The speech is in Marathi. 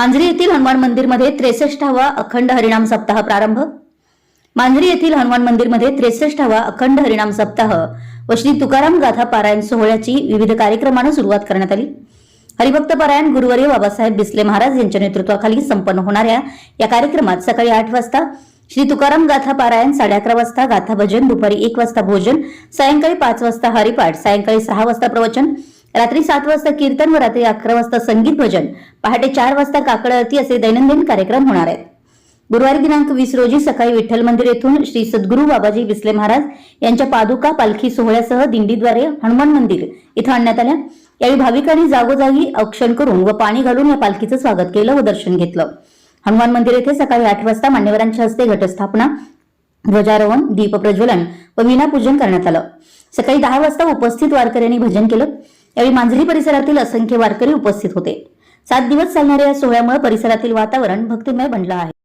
मांजरी येथील हनुमान मंदिरमध्ये त्रेसष्टावा अखंड हरिणाम सप्ताह प्रारंभ. मांजरी येथील हनुमान मंदिरमध्ये त्रेसष्टावा अखंड हरिणाम सप्ताह व श्री तुकाराम गाथा पारायण सोहळ्याची विविध कार्यक्रमानं सुरुवात करण्यात आली. हरिभक्त पारायण गुरुवर्य बाबासाहेब बिस्ले महाराज यांच्या नेतृत्वाखाली संपन्न होणाऱ्या या कार्यक्रमात सकाळी आठ वाजता श्री तुकाराम गाथा पारायण साडे अकरा वाजता गाथा भजन दुपारी एक वाजता भोजन सायंकाळी पाच वाजता हरिपाठ सायंकाळी सहा वाजता प्रवचन रात्री सात वाजता कीर्तन व रात्री अकरा वाजता संगीत भजन पहाटे चार वाजता काकड आरती असे दैनंदिन कार्यक्रम होणार आहेत. गुरुवारी दिनांक वीस रोजी सकाळी विठ्ठल मंदिर येथून श्री सद्गुरू बाबाजी बिस्ले महाराज यांच्या पादुका पालखी सोहळ्यासह दिंडीद्वारे हनुमान मंदिर इथं आणण्यात आल्या. यावेळी भाविकांनी जागोजागी औक्षण करून व पाणी घालून या पालखीचं स्वागत केलं व दर्शन घेतलं. हनुमान मंदिर येथे सकाळी आठ वाजता मान्यवरांच्या हस्ते घटस्थापना ध्वजारोहण दीप प्रज्वलन व विनापूजन करण्यात आलं. सकाळी दहा वाजता उपस्थित वारकऱ्यांनी भजन केलं. यावेळी मांजरी परिसरातील असंख्य वारकरी उपस्थित होते. सात दिवस चालणाऱ्या या सोहळ्यामुळे परिसरातील वातावरण भक्तिमय बनलं आहे.